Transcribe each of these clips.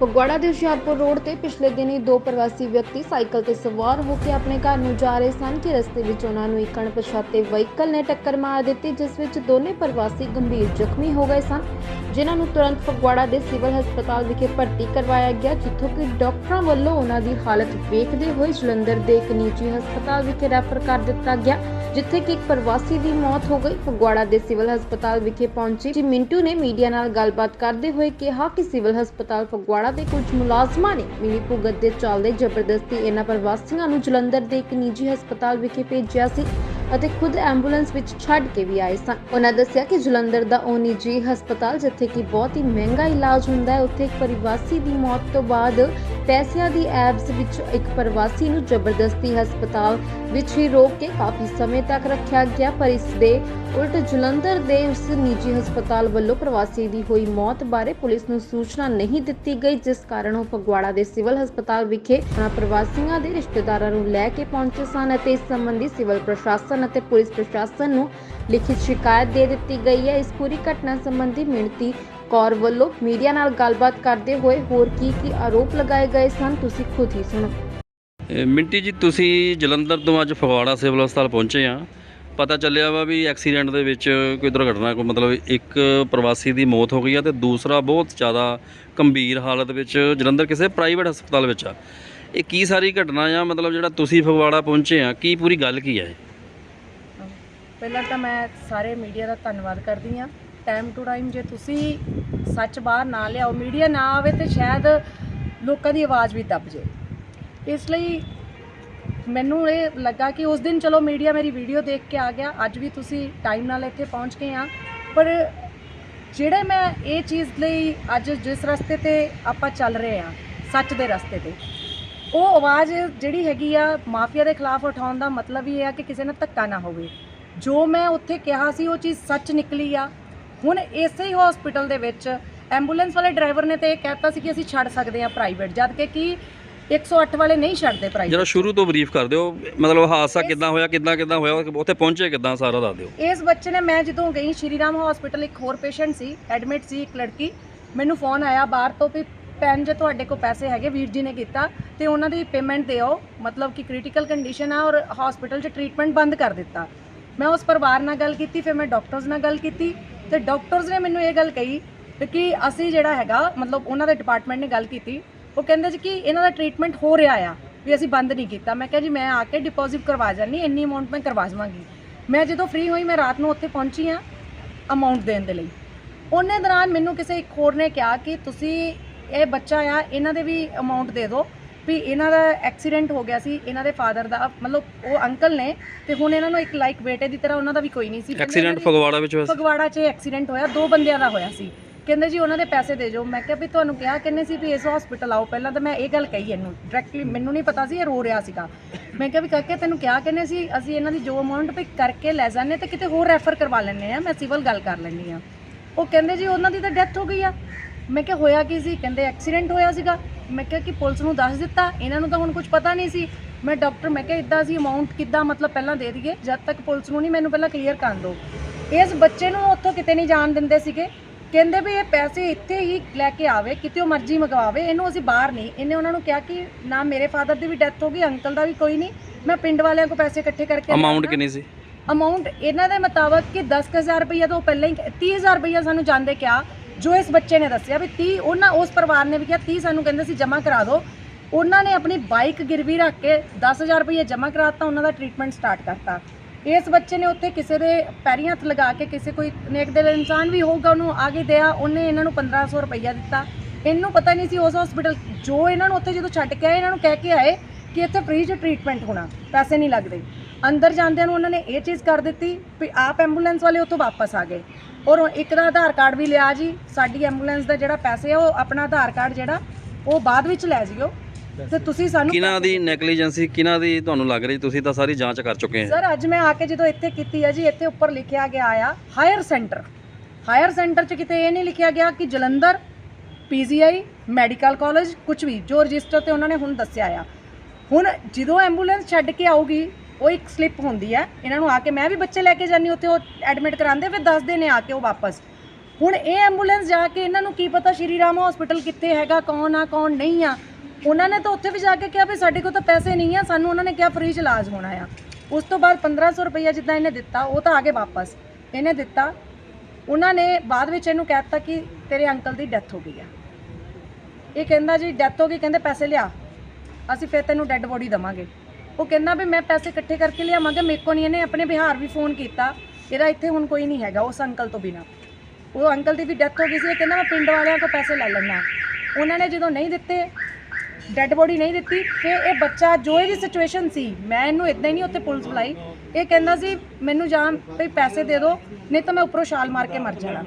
ਫਗਵਾੜਾ ਦੇ ਹੁਸ਼ਿਆਰਪੁਰ ਰੋਡ ਤੇ ਪਿਛਲੇ ਦਿਨੀ ਦੋ ਪ੍ਰਵਾਸੀ ਵਿਅਕਤੀ ਸਾਈਕਲ ਤੇ ਸਵਾਰ ਹੋ ਕੇ ਆਪਣੇ ਘਰ ਨੂੰ ਜਾ ਰਹੇ ਸਨ ਕਿ ਰਸਤੇ ਵਿੱਚ ਉਹਨਾਂ ਨੂੰ ਇੱਕ ਅਣਪਛਾਤੇ ਵਹੀਕਲ ਨੇ ਟੱਕਰ ਮਾਰ ਦਿੱਤੀ, ਜਿਸ ਵਿੱਚ ਦੋਨੇ ਪ੍ਰਵਾਸੀ ਗੰਭੀਰ ਜ਼ਖਮੀ ਹੋ ਗਏ ਸਨ, ਜਿਨ੍ਹਾਂ ਨੂੰ ਤੁਰੰਤ ਫਗਵਾੜਾ ਦੇ ਸਿਵਲ ਹਸਪਤਾਲ ਵਿਖੇ ਭਰਤੀ ਕਰਵਾਇਆ ਗਿਆ, ਜਿੱਥੋਂ ਕਿ ਡਾਕਟਰਾਂ ਵੱਲੋਂ ਉਹਨਾਂ ਦੀ ਹਾਲਤ ਵੇਖਦੇ ਹੋਏ ਜਲੰਧਰ ਦੇ ਇੱਕ ਨਿੱਜੀ ਹਸਪਤਾਲ ਵਿਖੇ ਰੈਫਰ ਕਰ ਦਿੱਤਾ ਗਿਆ, ਜਿੱਥੇ ਕਿ ਇੱਕ ਪ੍ਰਵਾਸੀ ਦੀ ਮੌਤ ਹੋ ਗਈ। ਫਗਵਾੜਾ ਦੇ ਸਿਵਲ ਹਸਪਤਾਲ ਵਿਖੇ ਪਹੁੰਚੀ ਮਿੰਟੂ ਨੇ ਮੀਡੀਆ ਨਾਲ ਗੱਲਬਾਤ ਕਰਦੇ ਹੋਏ ਕਿਹਾ ਕਿ ਸਿਵਲ ਹਸਪਤਾਲ ਫਗਵਾੜਾ ਦੇ ਕੁਝ ਮੁਲਾਜ਼ਮਾਂ ਨੇ ਮਿਲੀ ਭੁਗਤ ਦੇ ਚੱਲਦੇ ਜ਼ਬਰਦਸਤੀ ਇਹਨਾਂ ਪ੍ਰਵਾਸੀਆਂ ਨੂੰ ਜਲੰਧਰ ਦੇ ਇੱਕ ਨਿੱਜੀ ਹਸਪਤਾਲ ਵਿਖੇ ਭੇਜਿਆ ਸੀ ਅਤੇ ਖੁਦ ਐਂਬੂਲੈਂਸ ਵਿੱਚ ਛੱਡ ਕੇ ਵੀ ਆਏ ਸਨ। ਉਹਨਾਂ ਦੱਸਿਆ ਕਿ ਜਲੰਧਰ ਦਾ ਉਹ ਨਿੱਜੀ ਹਸਪਤਾਲ ਜਿੱਥੇ ਕਿ ਬਹੁਤ ਹੀ ਮਹਿੰਗਾ ਇਲਾਜ ਹੁੰਦਾ ਹੈ, ਉੱਥੇ ਇੱਕ ਪ੍ਰਵਾਸੀ ਦੀ ਮੌਤ ਤੋਂ ਬਾਅਦ ਪੈਸਿਆਂ ਦੀ ਐਬਸ ਵਿੱਚ ਇੱਕ ਪ੍ਰਵਾਸੀ ਨੂੰ ਜ਼ਬਰਦਸਤੀ ਹਸਪਤਾਲ ਵਿੱਚ ਹੀ ਰੋਕ ਕੇ ਕਾਫੀ ਸਮੇਂ ਤੱਕ ਰੱਖਿਆ ਗਿਆ, ਪਰ ਇਸ ਦੇ ਉਲਟ ਜਲੰਧਰ ਦੇ ਉਸ ਨਿੱਜੀ ਹਸਪਤਾਲ ਵੱਲੋਂ ਪ੍ਰਵਾਸੀ ਦੀ ਹੋਈ ਮੌਤ ਬਾਰੇ ਪੁਲਿਸ ਨੂੰ ਸੂਚਨਾ ਨਹੀਂ ਦਿੱਤੀ ਗਈ, ਜਿਸ ਕਾਰਨ ਉਹ ਫਗਵਾੜਾ ਦੇ ਸਿਵਲ ਹਸਪਤਾਲ ਵਿਖੇ ਉਹਨਾਂ ਪ੍ਰਵਾਸੀਆਂ ਦੇ ਰਿਸ਼ਤੇਦਾਰਾਂ ਨੂੰ ਲੈ ਕੇ ਪਹੁੰਚੇ ਸਨ ਅਤੇ ਇਸ ਸੰਬੰਧੀ ਸਿਵਲ ਪ੍ਰਸ਼ਾਸਨ ਅਤੇ ਪੁਲਿਸ ਪ੍ਰਸ਼ਾਸਨ ਨੂੰ ਲਿਖਿਤ ਸ਼ਿਕਾਇਤ ਦੇ ਦਿੱਤੀ ਗਈ ਹੈ। ਇਸ ਪੂਰੀ ਘਟਨਾ ਸੰਬੰਧੀ ਮਿਣਤੀ ਕੌਰ ਵੱਲੋਂ ਮੀਡੀਆ ਨਾਲ ਗੱਲਬਾਤ ਕਰਦੇ ਹੋਏ ਹੋਰ ਕੀ ਕੀ ਆਰੋਪ ਲਗਾਏ ਗਏ ਸਨ ਤੁਸੀਂ ਖੁਦ ਹੀ ਸੁਣੋ। ਮਿੰਟੀ ਜੀ ਤੁਸੀਂ ਜਲੰਧਰ ਤੋਂ ਅੱਜ ਫਗਵਾੜਾ ਸਿਵਲ ਹਸਪਤਾਲ ਪਹੁੰਚੇ ਆ। ਪਤਾ ਚੱਲਿਆ ਵਾ ਵੀ ਐਕਸੀਡੈਂਟ ਦੇ ਵਿੱਚ ਕੋਈ ਦੁਰਘਟਨਾ ਕੋਈ ਮਤਲਬ ਇੱਕ ਪ੍ਰਵਾਸੀ ਦੀ ਮੌਤ ਹੋ ਗਈ ਆ ਤੇ ਦੂਸਰਾ ਬਹੁਤ ਜ਼ਿਆਦਾ ਗੰਭੀਰ ਹਾਲਤ ਵਿੱਚ ਜਲੰਧਰ ਕਿਸੇ ਪ੍ਰਾਈਵੇਟ ਹਸਪਤਾਲ ਵਿੱਚ ਆ। ਇਹ ਕੀ ਸਾਰੀ ਘਟਨਾ ਆ? ਮਤਲਬ ਜਿਹੜਾ ਤੁਸੀਂ ਫਗਵਾੜਾ ਪਹੁੰਚੇ ਆ ਕੀ ਪੂਰੀ ਗੱਲ ਕੀ ਆ ਇਹ? ਪਹਿਲਾਂ ਤਾਂ ਮੈਂ ਸਾਰੇ ਮੀਡੀਆ ਦਾ ਧੰਨਵਾਦ ਕਰਦੀ ਹਾਂ ਟਾਈਮ ਟੂ ਟਾਈਮ ਜੇ ਤੁਸੀਂ ਸੱਚ ਬਾਹਰ ਨਾ ਲਿਆਓ ਮੀਡੀਆ ਨਾ ਆਵੇ ਤੇ ਸ਼ਾਇਦ ਲੋਕਾਂ ਦੀ ਆਵਾਜ਼ ਵੀ ਦੱਬ ਜੇ ਇਸ ਲਈ ਮੈਨੂੰ ਇਹ ਲੱਗਾ ਕਿ ਉਸ ਦਿਨ ਚਲੋ ਮੀਡੀਆ ਮੇਰੀ ਵੀਡੀਓ ਦੇਖ ਕੇ ਆ ਗਿਆ, ਅੱਜ ਵੀ ਤੁਸੀਂ ਟਾਈਮ ਨਾਲ ਇੱਥੇ ਪਹੁੰਚ ਗਏ ਆ ਪਰ ਜਿਹੜੇ ਮੈਂ ਇਹ ਚੀਜ਼ ਲਈ ਅੱਜ ਜਿਸ ਰਸਤੇ ਤੇ ਆਪਾਂ ਚੱਲ ਰਹੇ ਆ ਸੱਚ ਦੇ ਰਸਤੇ ਤੇ, ਉਹ ਆਵਾਜ਼ ਜਿਹੜੀ ਹੈਗੀ ਆ ਮਾਫੀਆ ਦੇ ਖਿਲਾਫ ਉਠਾਉਣ ਦਾ ਮਤਲਬ ਇਹ ਆ ਕਿ ਕਿਸੇ ਨਾਲ ਧੱਕਾ ਨਾ ਹੋਵੇ। ਜੋ ਮੈਂ ਉੱਥੇ ਕਿਹਾ ਸੀ, ਉਹ ਚੀਜ਼ ਸੱਚ ਨਿਕਲੀ ਆ। ਹੁਣ ਇਸੇ ਹੀ ਹਸਪੀਟਲ ਦੇ ਵਿੱਚ ਐਂਬੂਲੈਂਸ ਵਾਲੇ ਡਰਾਈਵਰ ਨੇ ਤੇ ਇਹ ਕਹਿਤਾ ਸੀ ਕਿ ਅਸੀਂ ਛੱਡ ਸਕਦੇ ਆ ਪ੍ਰਾਈਵੇਟ ਜਦ ਕਿ ਕੀ 108 ਵਾਲੇ ਨਹੀਂ ਛੱਡਦੇ ਜਿਹੜਾ ਪ੍ਰਾਈਵੇਟ ਸ਼ੁਰੂ ਤੋਂ ਬਰੀਫ ਕਰ ਦਿਓ ਮਤਲਬ ਹਾਦਸਾ ਕਿੱਦਾਂ ਹੋਇਆ ਕਿੱਦਾਂ ਕਿੱਦਾਂ ਹੋਇਆ ਉੱਥੇ ਪਹੁੰਚੇ ਕਿੱਦਾਂ ਸਾਰਾ ਦੱਸ ਦਿਓ। ਇਸ ਬੱਚੇ ਨੇ ਮੈਂ ਜਦੋਂ ਗਈ ਸ਼੍ਰੀ ਰਾਮ ਹਸਪੀਟਲ ਇੱਕ ਹੋਰ ਪੇਸ਼ੈਂਟ ਸੀ ਐਡਮਿਟ ਸੀ ਇੱਕ ਲੜਕੀ। ਮੈਨੂੰ ਫੋਨ ਆਇਆ ਬਾਹਰ ਤੋਂ ਵੀ ਪੈਨ ਜੇ ਤੁਹਾਡੇ ਕੋਲ ਪੈਸੇ ਹੈਗੇ ਵੀਰ ਜੀ ਨੇ ਕੀਤਾ ਤੇ ਉਹਨਾਂ ਦੀ ਪੇਮੈਂਟ ਦਿਓ। ਮਤਲਬ ਕਿ ਕ੍ਰਿਟੀਕਲ ਕੰਡੀਸ਼ਨ ਆ ਔਰ ਹਸਪੀਟਲ 'ਚ ਟ੍ਰੀਟਮੈਂਟ ਬੰਦ ਕਰ ਦਿੱਤਾ। ਮੈਂ ਉਸ ਪਰਿਵਾਰ ਨਾਲ ਗੱਲ ਕੀਤੀ ਫਿਰ ਮੈਂ ਡਾਕਟਰਸ ਨਾਲ ਗੱਲ ਕੀਤੀ। ਤੇ ਡਾਕਟਰਸ ਨੇ ਮੈਨੂੰ ਇਹ ਗੱਲ ਕਹੀ ਕਿ ਅਸੀਂ ਜਿਹੜਾ ਹੈਗਾ, ਮਤਲਬ ਉਹਨਾਂ ਦੇ ਡਿਪਾਰਟਮੈਂਟ ਨੇ ਗੱਲ ਕੀਤੀ, ਉਹ ਕਹਿੰਦੇ ਜੀ ਕਿ ਇਹਨਾਂ ਦਾ ਟ੍ਰੀਟਮੈਂਟ ਹੋ ਰਿਹਾ ਆ, ਵੀ ਅਸੀਂ ਬੰਦ ਨਹੀਂ ਕੀਤਾ। ਮੈਂ ਕਿਹਾ ਜੀ, ਮੈਂ ਆ ਕੇ ਡਿਪੋਜ਼ਿਟ ਕਰਵਾ ਜਾਨੀ ਇੰਨੀ ਅਮਾਉਂਟ ਮੈਂ ਕਰਵਾ ਜਾਵਾਂਗੀ ਮੈਂ ਜਦੋਂ ਫ੍ਰੀ ਹੋਈ, ਮੈਂ ਰਾਤ ਨੂੰ ਉੱਥੇ ਪਹੁੰਚੀ ਆ ਅਮਾਉਂਟ ਦੇਣ ਦੇ ਲਈ। ਉਹਨੇ ਦੌਰਾਨ ਮੈਨੂੰ ਕਿਸੇ ਇੱਕ ਹੋਰ ਨੇ ਕਿਹਾ ਕਿ ਤੁਸੀਂ ਇਹ ਬੱਚਾ ਆ, ਇਹਨਾਂ ਦੇ ਵੀ ਅਮਾਉਂਟ ਦੇ ਦਿਓ। ਵੀ ਇਹਨਾਂ ਦਾ ਐਕਸੀਡੈਂਟ ਹੋ ਗਿਆ ਸੀ ਇਹਨਾਂ ਦੇ ਫਾਦਰ ਦਾ ਮਤਲਬ ਉਹ ਅੰਕਲ ਨੇ ਤੇ ਹੁਣ ਇਹਨਾਂ ਨੂੰ ਇੱਕ ਲਾਈਕ ਬੇਟੇ ਦੀ ਤਰ੍ਹਾਂ ਉਹਨਾਂ ਦਾ ਵੀ ਕੋਈ ਨਹੀਂ ਸੀ। ਕਹਿੰਦੇ ਐਕਸੀਡੈਂਟ ਫਗਵਾੜਾ ਵਿੱਚ ਹੋਇਆ ਸੀ? ਫਗਵਾੜਾ 'ਚ ਐਕਸੀਡੈਂਟ ਹੋਇਆ ਦੋ ਬੰਦਿਆਂ ਦਾ ਹੋਇਆ ਸੀ। ਕਹਿੰਦੇ ਜੀ ਉਹਨਾਂ ਦੇ ਪੈਸੇ ਦੇ ਜਾਓ ਮੈਂ ਕਿਹਾ ਵੀ ਤੁਹਾਨੂੰ ਕਿਹਾ ਕਿੰਨੇ ਸੀ ਵੀ ਇਸ ਹਸਪੀਟਲ ਆਓ। ਪਹਿਲਾਂ ਤਾਂ ਮੈਂ ਇਹ ਗੱਲ ਕਹੀ ਇਹਨੂੰ ਡਾਇਰੈਕਟਲੀ ਮੈਨੂੰ ਨਹੀਂ ਪਤਾ ਸੀ ਇਹ ਰੋ ਰਿਹਾ ਸੀਗਾ। ਮੈਂ ਕਿਹਾ ਵੀ ਕਾਕੇ ਤੈਨੂੰ ਕਿਹਾ ਕਿੰਨੇ ਸੀ ਅਸੀਂ ਇਹਨਾਂ ਦੀ ਜੋ ਅਮਾਉਂਟ ਪੇ ਕਰਕੇ ਲੈ ਜਾਂਦੇ ਤੇ ਕਿਤੇ ਹੋਰ ਰੈਫਰ ਕਰਵਾ ਲੈਂਦੇ ਆ ਮੈਂ ਸਿਵਲ ਗੱਲ ਕਰ ਲੈਂਦੀ ਆ ਉਹ ਕਹਿੰਦੇ ਜੀ ਉਹਨਾਂ ਦੀ ਤਾਂ ਡੈਥ ਹੋ ਗਈ ਆ। ਮੈਂ ਕਿਹਾ ਹੋਇਆ ਕੀ ਸੀ? ਕਹਿੰਦੇ ਐਕਸੀਡੈਂਟ ਹੋਇਆ ਸੀਗਾ। ਮੈਂ ਕਿਹਾ ਕਿ ਪੁਲਿਸ ਨੂੰ ਦੱਸ ਦਿੱਤਾ। ਇਹਨਾਂ ਨੂੰ ਤਾਂ ਹੁਣ ਕੁਝ ਪਤਾ ਨਹੀਂ ਸੀ। ਮੈਂ ਡਾਕਟਰ ਮੈਂ ਕਿਹਾ ਇਦਾਂ ਸੀ ਅਮਾਉਂਟ ਕਿੱਦਾਂ ਮਤਲਬ ਪਹਿਲਾਂ ਦੇ ਦਈਏ? ਜਦ ਤੱਕ ਪੁਲਿਸ ਨੂੰ ਨਹੀਂ ਮੈਨੂੰ ਪਹਿਲਾਂ ਕਲੀਅਰ ਕਰਨ ਦਿਓ। ਇਸ ਬੱਚੇ ਨੂੰ ਉੱਥੋਂ ਕਿਤੇ ਨਹੀਂ ਜਾਣ ਦਿੰਦੇ ਸੀਗੇ। ਕਹਿੰਦੇ ਵੀ ਇਹ ਪੈਸੇ ਇੱਥੇ ਹੀ ਲੈ ਕੇ ਆਵੇ ਕਿਤੇ ਮਰਜ਼ੀ ਮੰਗਵਾਵੇ। ਇਹਨੂੰ ਅਸੀਂ ਬਾਹਰ ਨਹੀਂ। ਇਹਨੇ ਉਹਨਾਂ ਨੂੰ ਕਿਹਾ ਕਿ ਨਾ ਮੇਰੇ ਫਾਦਰ ਦੀ ਵੀ ਡੈਥ ਹੋ ਗਈ ਅੰਕਲ ਦਾ ਵੀ ਕੋਈ ਨਹੀਂ। ਮੈਂ ਪਿੰਡ ਵਾਲਿਆਂ ਕੋਲ ਪੈਸੇ ਇਕੱਠੇ ਕਰਕੇ ਅਮਾਉਂਟ। ਕਿੰਨੀ ਸੀ? ਅਮਾਉਂਟ ਇਹਨਾਂ ਦੇ ਮੁਤਾਬਕ ਕਿ 10000 ਰੁਪਈਆ ਤੋਂ ਪਹਿਲਾਂ ਹੀ 30000 ਰੁਪਈਆ ਸਾਨੂੰ ਜਾਂਦੇ ਕਿਹਾ। ਜੋ ਇਸ ਬੱਚੇ ਨੇ ਦੱਸਿਆ ਵੀ 30 ਉਹਨਾਂ ਉਸ ਪਰਿਵਾਰ ਨੇ ਵੀ ਕਿਹਾ 30 ਸਾਨੂੰ ਕਹਿੰਦੇ ਸੀ ਜਮ੍ਹਾਂ ਕਰਾ ਦਿਓ। ਉਹਨਾਂ ਨੇ ਆਪਣੀ ਬਾਈਕ ਗਿਰਵੀ ਰੱਖ ਕੇ 10000 ਰੁਪਈਆ ਜਮ੍ਹਾਂ ਕਰਾਤਾ ਉਹਨਾਂ ਦਾ ਟ੍ਰੀਟਮੈਂਟ ਸਟਾਰਟ ਕਰਤਾ। ਇਸ ਬੱਚੇ ਨੇ ਉੱਥੇ ਕਿਸੇ ਦੇ ਪੈਰੀਂ ਹੱਥ ਲਗਾ ਕੇ ਕਿਸੇ ਕੋਈ ਨੇਕ ਦਿਲ ਇਨਸਾਨ ਵੀ ਹੋਊਗਾ, ਉਹਨੂੰ ਆਗੇ ਦਿਆ, ਉਹਨੇ ਇਹਨਾਂ ਨੂੰ 1500 ਰੁਪਈਆ ਦਿੱਤਾ। ਇਹਨੂੰ ਪਤਾ ਨਹੀਂ ਸੀ ਉਸ ਹਸਪੀਟਲ ਜੋ ਇਹਨਾਂ ਨੂੰ ਉੱਥੇ ਜਦੋਂ ਛੱਡ ਕੇ ਆਏ, ਇਹਨਾਂ ਨੂੰ ਕਹਿ ਕੇ ਆਏ ਕਿ ਇੱਥੇ ਫ੍ਰੀ ਚ ਟ੍ਰੀਟਮੈਂਟ ਹੋਣਾ, ਪੈਸੇ ਨਹੀਂ ਲੱਗਦੇ। ਅੰਦਰ ਜਾਂਦਿਆਂ ਨੂੰ ਉਹਨਾਂ ਨੇ ਇਹ ਚੀਜ਼ ਕਰ ਦਿੱਤੀ ਵੀ ਆਪ ਐਂਬੂਲੈਂਸ ਵਾਲੇ ਉੱਥੋਂ ਵਾਪਸ ਆ ਗਏ। ਔਰ ਇੱਕ ਦਾ ਆਧਾਰ ਕਾਰਡ ਵੀ ਲਿਆ ਜੀ ਸਾਡੀ ਐਂਬੂਲੈਂਸ ਦਾ ਜਿਹੜਾ ਪੈਸੇ ਆ ਉਹ ਆਪਣਾ ਆਧਾਰ ਕਾਰਡ ਜਿਹੜਾ ਉਹ ਬਾਅਦ ਵਿੱਚ ਲੈ ਜਿਓ। ਤੇ ਤੁਸੀਂ ਸਾਨੂੰ ਕਿਹਨਾਂ ਦੀ ਨੈਗਲੀਜੈਂਸੀ ਕਿਹਨਾਂ ਦੀ ਤੁਹਾਨੂੰ ਲੱਗ ਰਹੀ? ਤੁਸੀਂ ਤਾਂ ਸਾਰੀ ਜਾਂਚ ਕਰ ਚੁੱਕੇ ਆ ਸਰ ਅੱਜ ਮੈਂ ਆ ਕੇ ਜਦੋਂ ਇੱਥੇ ਕੀਤੀ ਹੈ ਜੀ ਇੱਥੇ ਉੱਪਰ ਲਿਖਿਆ ਗਿਆ ਆ ਹਾਇਰ ਸੈਂਟਰ ਹਾਇਰ ਸੈਂਟਰ 'ਚ ਕਿਤੇ ਇਹ ਨਹੀਂ ਲਿਖਿਆ ਗਿਆ ਕਿ ਜਲੰਧਰ ਪੀਜੀਆਈ ਮੈਡੀਕਲ ਕਾਲਜ ਕੁਝ ਵੀ ਜੋ ਰਜਿਸਟਰ ਤੇ ਉਹਨਾਂ ਨੇ ਹੁਣ ਦੱਸਿਆ ਆ। ਹੁਣ ਜਦੋਂ ਐਂਬੂਲੈਂਸ ਛੱਡ ਕੇ ਆਊਗੀ ਉਹ ਇੱਕ ਸਲਿੱਪ ਹੁੰਦੀ ਹੈ ਇਹਨਾਂ ਨੂੰ ਆ ਕੇ ਮੈਂ ਵੀ ਬੱਚੇ ਲੈ ਕੇ ਜਾਨੀ ਉੱਥੇ ਉਹ ਐਡਮਿਟ ਕਰਾਉਂਦੇ ਫਿਰ ਦੱਸਦੇ ਨੇ ਆ ਕੇ ਉਹ ਵਾਪਸ। ਹੁਣ ਇਹ ਐਂਬੂਲੈਂਸ ਜਾ ਕੇ ਇਹਨਾਂ ਨੂੰ ਕੀ ਪਤਾ ਸ਼੍ਰੀ ਰਾਮ ਹਸਪੀਟਲ ਕਿੱਥੇ ਹੈਗਾ, ਕੌਣ ਆ, ਕੌਣ ਨਹੀਂ ਆ। ਉਹਨਾਂ ਨੇ ਤਾਂ ਉੱਥੇ ਵੀ ਜਾ ਕੇ ਕਿਹਾ ਵੀ ਸਾਡੇ ਕੋਲ ਤਾਂ ਪੈਸੇ ਨਹੀਂ ਆ, ਸਾਨੂੰ ਉਹਨਾਂ ਨੇ ਕਿਹਾ ਫ੍ਰੀ ਚ ਇਲਾਜ ਹੋਣਾ ਆ। ਉਸ ਤੋਂ ਬਾਅਦ 1500 ਰੁਪਈਆ ਜਿੱਦਾਂ ਇਹਨੇ ਦਿੱਤਾ, ਉਹ ਤਾਂ ਆ ਗਏ ਵਾਪਸ। ਇਹਨੇ ਦਿੱਤਾ, ਉਹਨਾਂ ਨੇ ਬਾਅਦ ਵਿੱਚ ਇਹਨੂੰ ਕਹਿ ਦਿੱਤਾ ਕਿ ਤੇਰੇ ਅੰਕਲ ਦੀ ਡੈਥ ਹੋ ਗਈ ਆ। ਇਹ ਕਹਿੰਦਾ ਜੀ ਡੈਥ ਹੋ ਗਈ, ਕਹਿੰਦੇ ਪੈਸੇ ਲਿਆ, ਅਸੀਂ ਫਿਰ ਤੈਨੂੰ ਡੈੱਡ ਬੋਡੀ ਦਵਾਂਗੇ। ਉਹ ਕਹਿੰਦਾ ਵੀ ਮੈਂ ਪੈਸੇ ਇਕੱਠੇ ਕਰਕੇ ਲਿਆਵਾਂਗਾ, ਮੇਰੇ ਕੋਲ ਨਹੀਂ, ਇਹਨੇ ਆਪਣੇ ਬਿਹਾਰ ਵੀ ਫੋਨ ਕੀਤਾ। ਇਹਦਾ ਇੱਥੇ ਹੁਣ ਕੋਈ ਨਹੀਂ ਹੈਗਾ, ਉਸ ਅੰਕਲ ਤੋਂ ਬਿਨਾ। ਉਹ ਅੰਕਲ ਦੀ ਵੀ ਡੈਥ ਹੋ ਗਈ ਸੀ, ਇਹ ਕਹਿੰਦਾ ਮੈਂ ਪਿੰਡ ਵਾਲਿਆਂ ਕੋਲ ਪੈਸੇ ਲੈ ਲੈਣਾ ਉਹਨਾਂ ਨੇ ਜਦੋਂ ਨਹੀਂ ਦਿੱਤੇ ਡੈੱਡ ਬੋਡੀ ਨਹੀਂ ਦਿੱਤੀ, ਫਿਰ ਇਹ ਬੱਚਾ ਜੋ ਇਹਦੀ ਸਿਚੁਏਸ਼ਨ ਸੀ, ਮੈਂ ਇਹਨੂੰ ਇਦਾਂ ਹੀ ਨਹੀਂ ਉੱਥੇ ਪੁਲਿਸ ਬੁਲਾਈ। ਇਹ ਕਹਿੰਦਾ ਸੀ, ਮੈਨੂੰ ਜਾਂ ਵੀ ਪੈਸੇ ਦੇ ਦਿਓ, ਨਹੀਂ ਤਾਂ ਮੈਂ ਉੱਪਰੋਂ ਛਾਲ ਮਾਰ ਕੇ ਮਰ ਜਾਣਾ।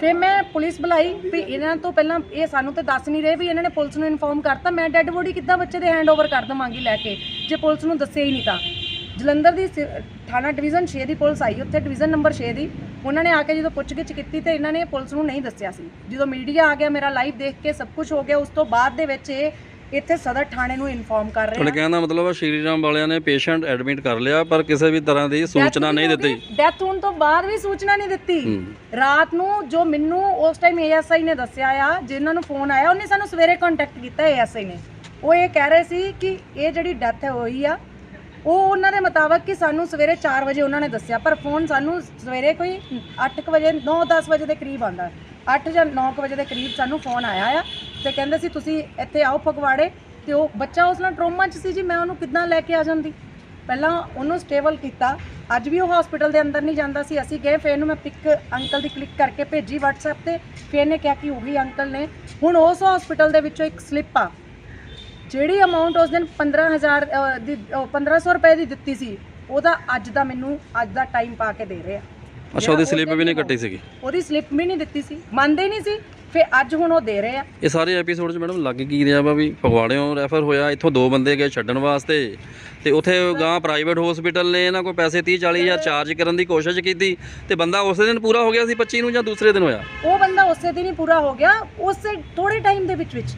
ਫਿਰ ਮੈਂ ਪੁਲਿਸ ਬੁਲਾਈ, ਵੀ ਇਹਨਾਂ ਤੋਂ ਪਹਿਲਾਂ ਇਹ ਸਾਨੂੰ ਤੇ ਦੱਸ ਨਹੀਂ ਰਹੇ ਵੀ ਇਹਨਾਂ ਨੇ ਪੁਲਿਸ ਨੂੰ ਇਨਫੋਰਮ ਕਰਤਾ। ਮੈਂ ਡੈੱਡ ਬੋਡੀ ਕਿੱਦਾਂ ਬੱਚੇ ਦੇ ਹੈਂਡਓਵਰ ਕਰ ਦਵਾਂਗੀ ਲੈ ਕੇ, ਜੇ ਪੁਲਿਸ ਨੂੰ ਦੱਸਿਆ ਹੀ ਨਹੀਂ ਤਾਂ। ਜਲੰਧਰ ਦੀ ਸਿ- ਥਾਣਾ ਡਿਵੀਜ਼ਨ 6 ਦੀ ਪੁਲਿਸ ਆਈ, ਉੱਥੇ ਡਿਵੀਜ਼ਨ ਨੰਬਰ 6 ਦੀ। ਉਹਨਾਂ ਨੇ ਆ ਕੇ ਜਦੋਂ ਪੁੱਛਗਿੱਛ ਕੀਤੀ ਤੇ ਇਹਨਾਂ ਨੇ ਪੁਲਿਸ ਨੂੰ ਨਹੀਂ ਦੱਸਿਆ ਸੀ। ਜਦੋਂ ਮੀਡੀਆ ਆ ਗਿਆ, ਮੇਰਾ ਲਾਈਵ ਦੇਖ ਕੇ ਸਭ ਕੁਝ ਹੋ ਗਿਆ, ਉਸ ਤੋਂ ਬਾਅਦ ਦੇ ਵਿੱਚ ਇਹ ਇੱਥੇ ਸਦਰ ਥਾਣੇ ਨੂੰ ਇਨਫੋਰਮ ਕਰ ਰਹੇ ਤੁਹਾਡੇ ਕਹਿਣ ਦਾ ਮਤਲਬ ਹੈ ਸ਼੍ਰੀ ਰਾਮ ਵਾਲਿਆਂ ਨੇ ਪੇਸ਼ੈਂਟ ਐਡਮਿਟ ਕਰ ਲਿਆ ਪਰ ਕਿਸੇ ਵੀ ਤਰ੍ਹਾਂ ਦੀ ਸੂਚਨਾ ਨਹੀਂ ਦਿੱਤੀ। ਡੈਥ ਹੋਣ ਤੋਂ ਬਾਅਦ ਵੀ ਸੂਚਨਾ ਨਹੀਂ ਦਿੱਤੀ। ਹੂੰ। ਰਾਤ ਨੂੰ ਜੋ ਮੈਨੂੰ ਉਸ ਟਾਈਮ ਏਐਸਆਈ ਨੇ ਦੱਸਿਆ ਆ ਜਿਨ੍ਹਾਂ ਨੂੰ ਫੋਨ ਆਇਆ ਉਹਨੇ ਸਾਨੂੰ ਸਵੇਰੇ ਕੰਟੈਕਟ ਕੀਤਾ ਏਐਸਆਈ ਨੇ। ਉਹ ਇਹ ਕਹਿ ਰਹੇ ਸੀ ਕਿ ਇਹ ਜਿਹੜੀ ਡੈਥ ਹੋਈ ਆ ਉਹ ਉਹਨਾਂ ਦੇ ਮੁਤਾਬਕ ਕਿ ਸਾਨੂੰ ਸਵੇਰੇ 4 ਵਜੇ ਉਹਨਾਂ ਨੇ ਦੱਸਿਆ ਪਰ ਫੋਨ ਸਾਨੂੰ ਸਵੇਰੇ ਕੋਈ 8 ਵਜੇ 9-10 ਵਜੇ ਦੇ ਕਰੀਬ ਆਉਂਦਾ। 8 ਜਾਂ 9 ਵਜੇ ਦੇ ਕਰੀਬ ਸਾਨੂੰ ਫੋਨ ਆਇਆ ਆ। ਤੇ ਕਹਿੰਦੇ ਸੀ ਤੁਸੀਂ ਇੱਥੇ ਆਓ ਫਗਵਾੜੇ ਤੇ ਉਹ ਬੱਚਾ ਉਸ ਨਾਲ ਟਰੋਮਾ 'ਚ ਸੀ ਜੀ ਮੈਂ ਉਹਨੂੰ ਕਿੱਦਾਂ ਲੈ ਕੇ ਆ ਜਾਂਦੀ? ਪਹਿਲਾਂ ਉਹਨੂੰ ਸਟੇਬਲ ਕੀਤਾ। ਅੱਜ ਵੀ ਉਹ ਹਸਪੀਟਲ ਦੇ ਅੰਦਰ ਨਹੀਂ ਜਾਂਦਾ ਸੀ। ਅਸੀਂ ਗਏ ਫਿਰ ਇਹਨੂੰ ਮੈਂ ਪਿਕ ਅੰਕਲ ਦੀ ਕਲਿੱਕ ਕਰਕੇ ਭੇਜੀ WhatsApp ਤੇ। ਫਿਰ ਇਹਨੇ ਕਿਹਾ ਕਿ ਉਹੀ ਅੰਕਲ ਨੇ। ਹੁਣ ਉਸ ਹਸਪੀਟਲ ਦੇ ਵਿੱਚੋਂ ਇੱਕ ਸਲਿੱਪ ਆ। ਜਿਹੜੀ ਅਮਾਉਂਟ ਉਸ ਦਿਨ 15000 ਅਹ, ਦੀ ਅਹ, 1500 ਰੁਪਏ ਦੀ ਦਿੱਤੀ ਸੀ ਉਹਦਾ ਅੱਜ ਦਾ ਮੈਨੂੰ ਅੱਜ ਦਾ ਟਾਈਮ ਪਾ ਕੇ ਦੇ ਰਹੇ। ਅੱਛਾ ਉਹਦੀ ਸਲਿੱਪ ਵੀ ਨਹੀਂ ਕੱਟੀ ਸੀਗੀ? ਉਹਦੀ ਸਲਿੱਪ ਵੀ ਨਹੀਂ ਦਿੱਤੀ ਸੀ। ਮੰਨਦੇ ਨਹੀਂ ਸੀ। ਫਿਰ ਅੱਜ ਹੁਣ ਉਹ ਦੇ ਰਹੇ ਆ। ਇਹ ਸਾਰੇ ਐਪੀਸੋਡ 'ਚ ਮੈਡਮ ਲੱਗ ਕੀ ਰਿਹਾ ਵਾ ਵੀ ਫਗਵਾੜਿਓਂ ਰੈਫਰ ਹੋਇਆ ਇੱਥੋਂ ਦੋ ਬੰਦੇ ਗਏ ਛੱਡਣ ਵਾਸਤੇ ਤੇ ਉੱਥੇ ਗਾਂ ਪ੍ਰਾਈਵੇਟ ਹਸਪੀਟਲ ਨੇ ਇਹਨਾਂ ਕੋਈ ਪੈਸੇ 30 40 ਹਜ਼ਾਰ ਚਾਰਜ ਕਰਨ ਦੀ ਕੋਸ਼ਿਸ਼ ਕੀਤੀ ਤੇ ਬੰਦਾ ਉਸੇ ਦਿਨ ਪੂਰਾ ਹੋ ਗਿਆ ਸੀ 25 ਨੂੰ ਜਾਂ ਦੂਸਰੇ ਦਿਨ ਹੋਇਆ? ਉਹ ਬੰਦਾ ਉਸੇ ਦਿਨ ਹੀ ਪੂਰਾ ਹੋ ਗਿਆ ਉਸੇ ਥੋੜੇ ਟਾਈਮ ਦੇ ਵਿੱਚ ਵਿੱਚ।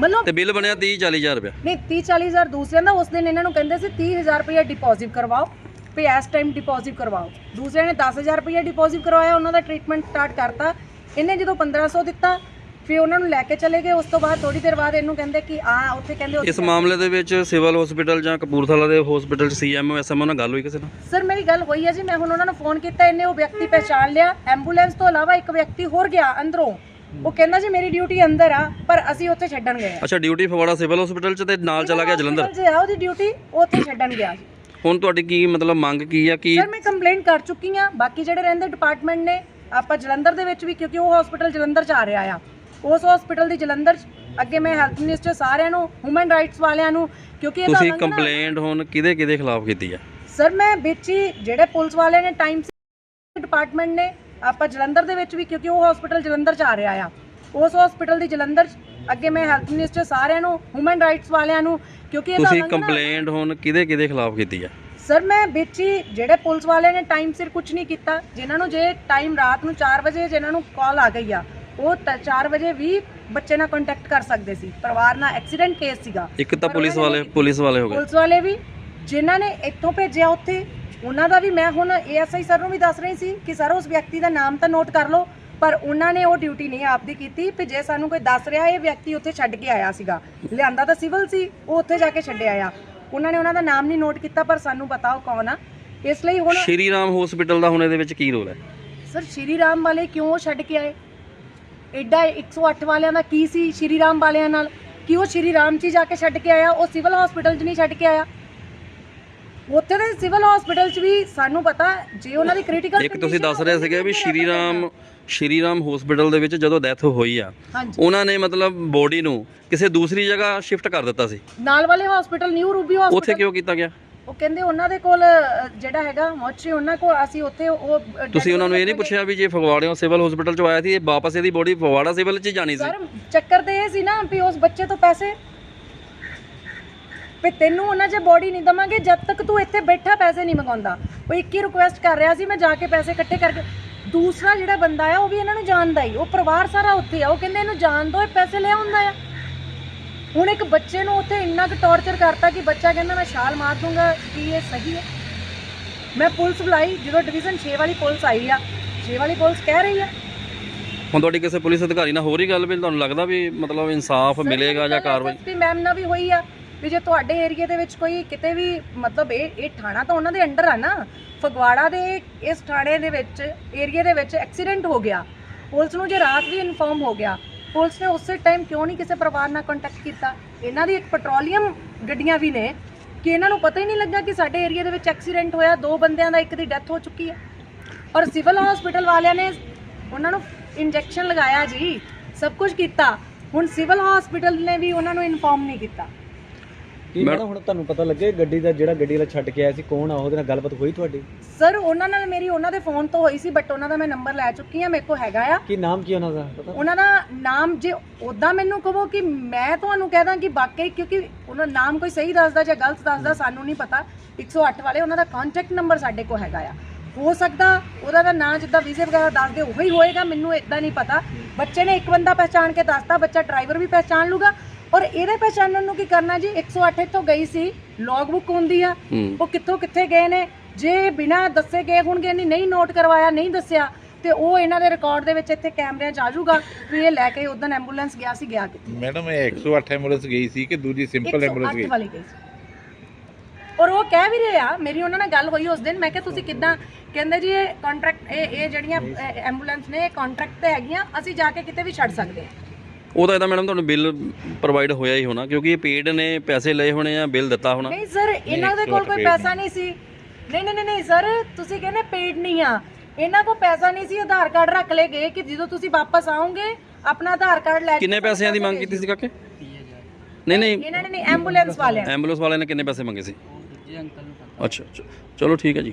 ਮਤਲਬ ਤੇ ਬਿੱਲ ਬਣਿਆ 30 40 ਹਜ਼ਾਰ ਰੁਪਇਆ? ਨਹੀਂ 30 40 ਹਜ਼ਾਰ ਦੂਸਰਿਆਂ ਦਾ ਉਸ ਦਿਨ ਇਹਨਾਂ ਨੂੰ ਕਹਿੰਦੇ ਸੀ 30000 ਰੁਪਏ ਡਿਪੋਜ਼ਿਟ ਕਰਵਾਓ ਵੀ ਇਸ ਟਾਈਮ ਡਿਪੋਜ਼ਿਟ ਕਰਵਾਓ। ਦੂਸਰਿਆਂ ਨੇ 10000 ਰੁਪਏ ਡਿਪੋਜ਼ਿਟ ਕਰਵਾਇਆ ਉਹਨਾਂ ਦਾ ਟ੍ਰੀਟਮੈਂਟ ਸਟਾਰਟ ਕਰਤਾ ਇਹਨੇ ਜਦੋਂ 1500 ਦਿੱਤਾ ਫਿਰ ਉਹਨਾਂ ਨੂੰ ਲੈ ਕੇ ਚਲੇ ਗਏ। ਉਸ ਤੋਂ ਬਾਅਦ ਥੋੜੀ ਦੇਰ ਬਾਅਦ ਇਹਨੂੰ ਕਹਿੰਦੇ ਕਿ ਆ ਉੱਥੇ ਕਹਿੰਦੇ ਇਸ ਮਾਮਲੇ ਦੇ ਵਿੱਚ ਸਿਵਲ ਹਸਪੀਟਲ ਜਾਂ ਕਪੂਰਥਲਾ ਦੇ ਹਸਪੀਟਲ ਸੀਐਮਓ ਐਸਐਮਓ ਨਾਲ ਗੱਲ ਹੋਈ ਕਿਸੇ ਨਾਲ? ਸਰ ਮੇਰੀ ਗੱਲ ਹੋਈ ਹੈ ਜੀ। ਮੈਂ ਹੁਣ ਉਹਨਾਂ ਨੂੰ ਫੋਨ ਕੀਤਾ ਇਹਨੇ ਉਹ ਵਿਅਕਤੀ ਪਹਿਚਾਨ ਲਿਆ। ਐਂਬੂਲੈਂਸ ਤੋਂ ਇਲਾਵਾ ਇੱਕ ਵਿਅਕਤੀ ਹੋਰ ਗਿਆ ਅੰਦਰੋਂ। ਉਹ ਕਹਿੰਦਾ ਜੀ ਮੇਰੀ ਡਿਊਟੀ ਅੰਦਰ ਆ ਪਰ ਅਸੀਂ ਉੱਥੇ ਛੱਡਣ ਗਏ ਅੱਛਾ ਡਿਊਟੀ ਫਗਵਾੜਾ ਸਿਵਲ ਹਸਪੀਟਲ 'ਚ ਤੇ ਨਾਲ ਚਲਾ ਗਿਆ ਜਲੰਧਰ? ਜੇ ਆ ਉਹਦੀ ਡਿਊਟੀ ਉੱਥੇ ਛੱਡਣ ਗਿਆ ਹੁਣ ਤੁਹਾਡੀ ਕੀ ਮਤਲਬ ਮੰਗ ਕੀ ਆ ਕੀ ਸਰ ਮੈਂ ਕੰਪਲੇਂਟ ਕਰ ਚੁੱਕੀ ਆ। ਬਾਕੀ ਜਿਹੜੇ ਰਹਿੰਦੇ ਡਿਪਾਰਟਮੈਂਟ ਨੇ ਆਪਾਂ ਜਲੰਧਰ ਦੇ ਵਿੱਚ ਵੀ ਕਿਉਂਕਿ ਉਹ ਹਸਪੀਟਲ ਜਲੰਧਰ ਚ ਆ ਰਿਹਾ ਆ। ਉਸ ਹਸਪੀਟਲ ਦੀ ਜਲੰਧਰ ਅੱਗੇ ਮੈਂ ਹੈਲਥ ਮਿਨਿਸਟਰ ਸਾਰਿਆਂ ਨੂੰ ਹਿਊਮਨ ਰਾਈਟਸ ਵਾਲਿਆਂ ਨੂੰ ਕਿਉਂਕਿ ਇਹਦਾ ਤੁਸੀਂ ਕੰਪਲੇਂਟ ਹੁਣ ਕਿਹਦੇ ਕਿਹਦੇ ਖਿਲਾਫ ਕੀਤੀ ਆ? ਸਰ ਮੈਂ ਵਿੱਚ ਹੀ ਜਿਹੜੇ ਪੁਲਿਸ ਵਾਲਿਆਂ ਨੇ ਟਾਈਮ ਡਿਪਾਰਟਮੈਂਟ ਨੇ ਆਪਾਂ ਜਲੰਧਰ ਦੇ ਵਿੱਚ ਵੀ ਕਿਉਂਕਿ ਉਹ ਹਸਪੀਟਲ ਜਲੰਧਰ ਚ ਆ ਰਿਹਾ ਆ। ਉਸ ਹਸਪੀਟਲ ਦੀ ਜਲੰਧਰ ਅੱਗੇ ਮੈਂ ਹੈਲਥ ਮਿਨਿਸਟਰ ਸਾਰਿਆਂ ਨੂੰ ਹਿਊਮਨ ਰਾਈਟਸ ਵਾਲਿਆਂ ਨੂੰ ਕਿਉਂਕਿ ਇਹਦਾ ਤੁਸੀਂ ਕੰਪਲੇਂਟ ਹੁਣ ਕਿਹਦੇ ਕਿਹਦੇ ਖਿਲਾਫ ਕੀਤੀ ਆ? ਸਰ ਮੈਂ ਵਿੱਚ ਹੀ ਜਿਹੜੇ ਪੁਲਿਸ ਵਾਲਿਆਂ ਨੇ ਟਾਈਮ ਸਿਰ ਕੁਝ ਨਹੀਂ ਕੀਤਾ ਜਿਨ੍ਹਾਂ ਨੂੰ ਜੇ ਟਾਈਮ ਰਾਤ ਨੂੰ 4 ਵਜੇ ਜਿਨ੍ਹਾਂ ਨੂੰ ਕਾਲ ਆ ਗਈ ਆ ਉਹ 4 ਵਜੇ ਵੀ ਬੱਚੇ ਨਾਲ ਕੰਟੈਕਟ ਕਰ ਸਕਦੇ ਸੀ। ਪਰਿਵਾਰ ਨਾਲ ਐਕਸੀਡੈਂਟ ਕੇਸ ਸੀਗਾ। ਇੱਕ ਤਾਂ ਪੁਲਿਸ ਵਾਲੇ ਪੁਲਿਸ ਵਾਲੇ ਹੋ ਗਏ। ਪੁਲਿਸ ਵਾਲੇ ਵੀ ਜਿਨ੍ਹਾਂ ਨੇ ਇੱਥੋਂ ਭੇਜਿਆ ਉੱਥੇ ਉਹਨਾਂ ਦਾ ਵੀ ਮੈਂ ਹੁਣ ਏਐਸਆਈ ਸਰ ਨੂੰ ਵੀ ਦੱਸ ਰਹੀ ਸੀ ਕਿ ਸਰ ਉਸ ਵਿਅਕਤੀ ਦਾ ਨਾਮ ਤਾਂ ਨੋਟ ਕਰ ਲਓ ਪਰ ਉਹਨਾਂ ਨੇ ਉਹ ਡਿਊਟੀ ਨਹੀਂ ਆਪਦੀ ਕੀਤੀ ਵੀ ਜੇ ਸਾਨੂੰ ਕੋਈ ਦੱਸ ਰਿਹਾ ਇਹ ਵਿਅਕਤੀ ਉੱਥੇ ਛੱਡ ਕੇ ਆਇਆ ਸੀਗਾ। ਲਿਆਂਦਾ ਤਾਂ ਸਿਵਲ ਸੀ ਉਹ ਉੱਥੇ ਜਾ ਕੇ ਛੱਡਿਆ ਆ। ਉਹਨਾਂ ਨੇ ਉਹਨਾਂ ਦਾ ਨਾਮ ਨਹੀਂ ਨੋਟ ਕੀਤਾ ਪਰ ਸਾਨੂੰ ਪਤਾ ਉਹ ਕੌਣ ਆ। ਇਸ ਲਈ ਹੁਣ ਸ਼੍ਰੀ ਰਾਮ ਹਸਪੀਟਲ ਦਾ ਹੁਣ ਇਹਦੇ ਵਿੱਚ ਕੀ ਰੋਲ ਹੈ? ਸਰ ਸ਼੍ਰੀ ਰਾਮ ਵਾਲੇ ਕਿਉਂ ਛੱਡ ਕੇ ਆਏ? ਐਡਾ 108 ਵਾਲਿਆਂ ਦਾ ਕੀ ਸੀ ਸ਼੍ਰੀ ਰਾਮ ਵਾਲਿਆਂ ਨਾਲ? ਕਿ ਉਹ ਸ਼੍ਰੀ ਰਾਮ ਚ ਹੀ ਜਾ ਕੇ ਛੱਡ ਕੇ ਆਇਆ? ਉਹ ਸਿਵਲ ਹਸਪੀਟਲ 'ਚ ਨਹੀਂ ਛੱਡ ਕੇ ਆਇਆ? ਉੱਥੇ ਦੇ ਸਿਵਲ ਹਸਪੀਟਲ 'ਚ ਵੀ ਸਾਨੂੰ ਪਤਾ ਜੇ ਉਹਨਾਂ ਦੀ ਕ੍ਰਿਟੀਕਲ ਇੱਕ ਤੁਸੀਂ ਦੱਸ ਰਹੇ ਸੀਗੇ ਵੀ ਸ਼੍ਰੀ ਰਾਮ ਸ਼੍ਰੀ ਰਾਮ ਹਸਪੀਟਲ ਦੇ ਵਿੱਚ ਜਦੋਂ ਡੈਥ ਹੋਈ ਆ ਹਾਂਜੀ। ਉਹਨਾਂ ਨੇ ਮਤਲਬ ਬੋਡੀ ਨੂੰ ਕਿਸੇ ਦੂਸਰੀ ਜਗ੍ਹਾ ਸ਼ਿਫਟ ਕਰ ਦਿੱਤਾ ਸੀ। ਨਾਲ ਵਾਲੇ ਹਸਪੀਟਲ ਨਿਊ ਰੂਬੀ ਉੱਥੇ ਹਸਪੀਟਲ ਕਿਉਂ ਕੀਤਾ ਗਿਆ? ਉਹ ਕਹਿੰਦੇ ਉਹਨਾਂ ਦੇ ਕੋਲ ਅ, ਜਿਹੜਾ ਹੈਗਾ ਮੋਚੀ ਉਹਨਾਂ ਕੋਲ ਅਸੀਂ ਉੱਥੇ ਉਹ ਅ, ਤੁਸੀਂ ਉਹਨਾਂ ਨੂੰ ਇਹ ਨਹੀਂ ਪੁੱਛਿਆ ਵੀ ਜੇ ਫਗਵਾੜਿਓਂ ਸਿਵਲ ਹਸਪੀਟਲ ਚੋਂ ਆਇਆ ਸੀ ਇਹ ਵਾਪਸ ਇਹਦੀ ਬੋਡੀ ਫਗਵਾੜਾ ਸਿਵਲ 'ਚ ਹੀ ਜਾਣੀ ਸੀ? ਸਰ ਚੱਕਰ ਤੇ ਇਹ ਸੀ ਨਾ ਵੀ ਉਸ ਬੱਚੇ ਤੋਂ ਪੈਸੇ ਵੀ ਤੈਨੂੰ ਉਹਨਾਂ 'ਚ ਬੋਡੀ ਨਹੀਂ ਦਵਾਂਗੇ ਜਦ ਤੱਕ ਤੂੰ ਇੱਥੇ ਬੈਠਾ ਪੈਸੇ ਨਹੀਂ ਮੰਗਾਉਂਦਾ। ਉਹ ਇੱਕ ਹੀ ਰਿਕੁਐਸਟ ਕਰ ਰਿਹਾ ਸੀ ਮੈਂ ਜਾ ਕੇ ਪੈਸੇ ਇਕੱਠੇ ਕਰਕੇ ਦੂਸਰਾ ਜਿਹੜਾ ਬੰਦਾ ਆ ਉਹ ਵੀ ਇਹਨਾਂ ਨੂੰ ਜਾਣਦਾ ਹੀ। ਉਹ ਪਰਿਵਾਰ ਸਾਰਾ ਉੱਥੇ ਆ ਉਹ ਕਹਿੰਦੇ ਇਹਨੂੰ ਜਾਣ ਦੋ ਇਹ ਪੈਸੇ ਲੈ ਆਉਂਦਾ ਆ। ਹੁਣ ਇੱਕ ਬੱਚੇ ਨੂੰ ਉੱਥੇ ਇੰਨਾ ਕੁ ਟੌਰਚਰ ਕਰਤਾ ਕਿ ਬੱਚਾ ਕਹਿੰਦਾ ਮੈਂ ਛਾਲ ਮਾਰ ਦੂੰਗਾ ਕੀ ਇਹ ਸਹੀ ਹੈ? ਮੈਂ ਪੁਲਿਸ ਬੁਲਾਈ ਜਦੋਂ ਡਿਵੀਜ਼ਨ 6 ਵਾਲੀ ਪੁਲਿਸ ਆਈ ਆ 6 ਵਾਲੀ ਪੁਲਿਸ ਕਹਿ ਰਹੀ ਆ। ਹੁਣ ਤੁਹਾਡੀ ਕਿਸੇ ਪੁਲਿਸ ਅਧਿਕਾਰੀ ਨਾਲ ਹੋਰ ਹੀ ਗੱਲ ਵੀ ਤੁਹਾਨੂੰ ਲੱਗਦਾ ਵੀ ਮਤਲਬ ਇਨਸਾਫ ਮਿਲੇਗਾ ਜਾਂ ਕਾਰਵਾਈ ਐਸਐਸਪੀ ਮੈਮ ਨਾਲ ਵੀ ਹੋਈ ਆ। ਵੀ ਜੇ ਤੁਹਾਡੇ ਏਰੀਆ ਦੇ ਵਿੱਚ ਕੋਈ ਕਿਤੇ ਵੀ ਮਤਲਬ ਇਹ ਇਹ ਥਾਣਾ ਤਾਂ ਉਹਨਾਂ ਦੇ ਅੰਡਰ ਆ ਨਾ, ਫਗਵਾੜਾ ਦੇ ਇਸ ਥਾਣੇ ਦੇ ਵਿੱਚ ਏਰੀਆ ਦੇ ਵਿੱਚ ਐਕਸੀਡੈਂਟ ਹੋ ਗਿਆ। ਪੁਲਿਸ ਨੂੰ ਜੇ ਰਾਤ ਵੀ ਇਨਫੋਰਮ ਹੋ ਗਿਆ, ਪੁਲਿਸ ਨੇ ਉਸੇ ਟਾਈਮ ਕਿਉਂ ਨਹੀਂ ਕਿਸੇ ਪਰਿਵਾਰ ਨਾਲ ਕੰਟੈਕਟ ਕੀਤਾ? ਇਹਨਾਂ ਦੀ ਇੱਕ ਪੈਟਰੋਲੀਅਮ ਗੱਡੀਆਂ ਵੀ ਨੇ, ਕਿ ਇਹਨਾਂ ਨੂੰ ਪਤਾ ਹੀ ਨਹੀਂ ਲੱਗਾ ਕਿ ਸਾਡੇ ਏਰੀਆ ਦੇ ਵਿੱਚ ਐਕਸੀਡੈਂਟ ਹੋਇਆ, ਦੋ ਬੰਦਿਆਂ ਦਾ ਇੱਕ ਦੀ ਡੈਥ ਹੋ ਚੁੱਕੀ ਹੈ। ਔਰ ਸਿਵਲ ਹਸਪੀਟਲ ਵਾਲਿਆਂ ਨੇ ਉਹਨਾਂ ਨੂੰ ਇੰਜੈਕਸ਼ਨ ਲਗਾਇਆ ਜੀ, ਸਭ ਕੁਝ ਕੀਤਾ। ਹੁਣ ਸਿਵਲ ਹਸਪੀਟਲ ਨੇ ਵੀ ਉਹਨਾਂ ਨੂੰ ਇਨਫੋਰਮ ਨਹੀਂ ਕੀਤਾ। ਕੀ ਮੈਡਮ ਹੁਣ ਤੁਹਾਨੂੰ ਪਤਾ ਲੱਗੇ ਗੱਡੀ ਦਾ ਜਿਹੜਾ ਗੱਡੀ ਵਾਲਾ ਛੱਡ ਕੇ ਆਇਆ ਸੀ ਕੌਣ ਆ ਉਹਦੇ ਨਾਲ ਗੱਲਬਾਤ ਹੋਈ ਤੁਹਾਡੀ? ਸਰ ਉਹਨਾਂ ਨਾਲ ਮੇਰੀ ਉਹਨਾਂ ਦੇ ਫੋਨ ਤੋਂ ਹੋਈ ਸੀ ਬਟ ਉਹਨਾਂ ਦਾ ਮੈਂ ਨੰਬਰ ਲੈ ਚੁੱਕੀ ਹਾਂ ਮੇਰੇ ਕੋਲ ਹੈਗਾ ਆ। ਕੀ ਨਾਮ ਕੀ ਉਹਨਾਂ ਦਾ ਪਤਾ? ਉਹਨਾਂ ਦਾ ਨਾਮ ਜੇ ਉਦਾਂ ਮੈਨੂੰ ਕਹੋ ਕਿ ਮੈਂ ਤੁਹਾਨੂੰ ਕਹਿ ਕਿ ਵਾਕਈ ਕਿਉਂਕਿ ਉਹਨਾਂ ਦਾ ਨਾਮ ਕੋਈ ਸਹੀ ਦੱਸਦਾ ਜਾਂ ਗਲਤ ਦੱਸਦਾ ਸਾਨੂੰ ਨਹੀਂ ਪਤਾ। 108 ਵਾਲੇ ਉਹਨਾਂ ਦਾ ਕੰਟੈਕਟ ਨੰਬਰ ਸਾਡੇ ਕੋਲ ਹੈਗਾ ਆ। ਹੋ ਸਕਦਾ ਉਹਦਾ ਦਾ ਨਾਂ ਜਿੱਦਾਂ ਵੀਜ਼ੇ ਵਗੈਰਾ ਦੱਸਦੇ ਉਹੀ ਹੋਏਗਾ ਮੈਨੂੰ ਇਦਾਂ ਨਹੀਂ ਪਤਾ। ਬੱਚੇ ਨੇ ਇੱਕ ਬੰਦਾ ਪਹਿਚਾਣ ਕੇ ਦੱਸਤਾ ਬੱਚਾ ਡਰਾਈਵਰ ਵੀ ਪਹਿਚਾਣ ਲੂਗਾ ਔਰ ਇਹਦੇ ਪਹਿਚਾਣਨ ਨੂੰ ਕੀ ਕਰਨਾ ਜੀ? 108 ਇੱਥੋਂ ਗਈ ਸੀ ਲੌਗ ਬੁੱਕ ਹੁੰਦੀ ਆ ਉਹ ਕਿੱਥੋਂ ਕਿੱਥੇ ਗਏ ਨੇ? ਜੇ ਬਿਨਾਂ ਦੱਸੇ ਗਏ ਹੋਣਗੇ ਨਹੀਂ ਨਹੀਂ ਨੋਟ ਕਰਵਾਇਆ ਨਹੀਂ ਦੱਸਿਆ ਤੇ ਉਹ ਇਹਨਾਂ ਦੇ ਰਿਕਾਰਡ ਦੇ ਵਿੱਚ ਇੱਥੇ ਕੈਮਰਿਆਂ 'ਚ ਆ ਜਾਊਗਾ ਵੀ ਇਹ ਲੈ ਕੇ ਉਦੋਂ ਐਂਬੂਲੈਂਸ ਗਿਆ ਸੀ ਗਿਆ ਕਿੱਥੇ? ਮੈਡਮ ਇਹ 108 ਐਂਬੂਲੈਂਸ ਗਈ ਸੀ ਕਿ ਦੂਜੀ ਸਿੰਪਲ ਐਂਬੂਲੈਂਸ 108 ਗਈ? ਵਾਲੀ ਗਈ ਸੀ। ਔਰ ਉਹ ਕਹਿ ਵੀ ਰਹੇ ਆ ਮੇਰੀ ਉਹਨਾਂ ਨਾਲ ਗੱਲ ਹੋਈ ਉਸ ਦਿਨ ਮੈਂ ਕਿਹਾ ਤੁਸੀਂ ਕਿੱਦਾਂ? ਕਹਿੰਦੇ ਜੀ ਇਹ ਕੰਟਰੈਕਟ ਇਹ ਇਹ ਜਿਹੜੀਆਂ ਐਂਬੂਲੈਂਸ ਨੇ ਇਹ ਕੰਟਰੈਕਟ ਤੇ ਹੈਗੀਆਂ ਅਸੀਂ ਜਾ ਕੇ ਕਿਤੇ ਵੀ ਛੱਡ ਸਕਦੇ ਹਾਂ। ਉਹਦਾ ਇਹਦਾ ਮੈਡਮ ਤੁਹਾਨੂੰ ਬਿੱਲ ਪ੍ਰੋਵਾਈਡ ਹੋਇਆ ਹੀ ਹੋਣਾ ਕਿਉਂਕਿ ਇਹ ਪੇਡ ਨੇ ਪੈਸੇ ਲਏ ਹੋਣੇ ਆ ਬਿੱਲ ਦਿੱਤਾ ਹੋਣਾ। ਨਹੀਂ ਸਰ ਇਹਨਾਂ ਦੇ ਕੋਲ ਕੋਈ ਪੈਸਾ ਨਹੀਂ ਸੀ। ਨਹੀਂ ਨਹੀਂ ਨਹੀਂ, ਸਰ ਤੁਸੀਂ ਕਹਿੰਦੇ ਪੇਡ ਨਹੀਂ ਆ। ਇਹਨਾਂ ਕੋਲ ਪੈਸਾ ਨਹੀਂ ਸੀ ਆਧਾਰ ਕਾਰਡ ਰੱਖ ਲੈ ਗਏ ਕਿ ਜਦੋਂ ਤੁਸੀਂ ਵਾਪਸ ਆਓਗੇ ਆਪਣਾ ਆਧਾਰ ਕਾਰਡ ਲੈ ਕੇ ਕਿੰਨੇ ਪੈਸਿਆਂ ਦੀ ਮੰਗ ਕੀਤੀ ਸੀ ਕਾਕੇ? ਨਹੀਂ ਨਹੀਂ। ਇਹਨਾਂ ਨੇ ਨਹੀਂ ਐਂਬੂਲੈਂਸ ਵਾਲਿਆਂ ਨੇ। ਐਂਬੂਲੈਂਸ ਵਾਲਿਆਂ ਨੇ ਕਿੰਨੇ ਪੈਸੇ ਮੰਗੇ ਸੀ? ਅੱਛਾ ਅੱਛਾ। ਚਲੋ ਠੀਕ ਹੈ ਜੀ।